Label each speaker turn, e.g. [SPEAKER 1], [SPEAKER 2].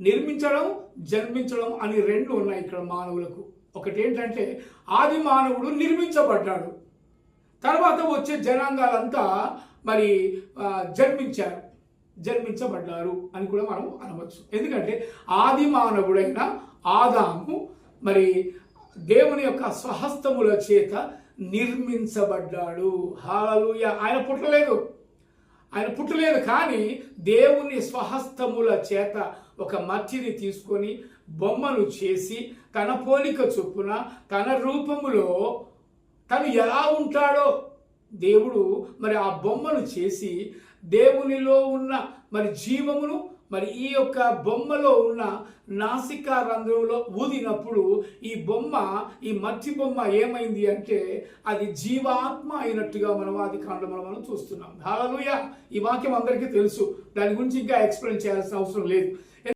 [SPEAKER 1] నిర్మించడం జన్మించడం అని రెండు ఉన్నాయి ఇక్కడ మానవులకు. ఒకటి ఏంటంటే ఆది మానవుడు నిర్మించబడ్డాడు. తర్వాత వచ్చే జనాంగాలంతా మరి జన్మించారు. జన్మించబడ్డారు అని కూడా మనం అనవచ్చు. ఎందుకంటే ఆది మానవుడైన ఆదాము మరి దేవుని యొక్క స్వహస్తముల చేత నిర్మించబడ్డాడు. హాలూయ ఆయన పుట్టలేదు. ఆయన పుట్టలేదు కానీ దేవుని స్వహస్తముల చేత ఒక మట్టిని తీసుకొని బొమ్మను చేసి తన పోలిక చొప్పున తన రూపములో తను ఎలా ఉంటాడో దేవుడు మరి ఆ బొమ్మను చేసి దేవునిలో ఉన్న మరి జీవమును మరి ఈ యొక్క బొమ్మలో ఉన్న నాసికా రంధ్రంలో ఊదినప్పుడు ఈ బొమ్మ ఈ మట్టి బొమ్మ ఏమైంది అంటే అది జీవాత్మ అయినట్టుగా మనం ఆది కాండంలో మనం చూస్తున్నాం. హాలూయ ఈ వాక్యం అందరికీ తెలుసు. దాని గురించి ఇంకా ఎక్స్ప్లెయిన్ చేయాల్సిన అవసరం లేదు.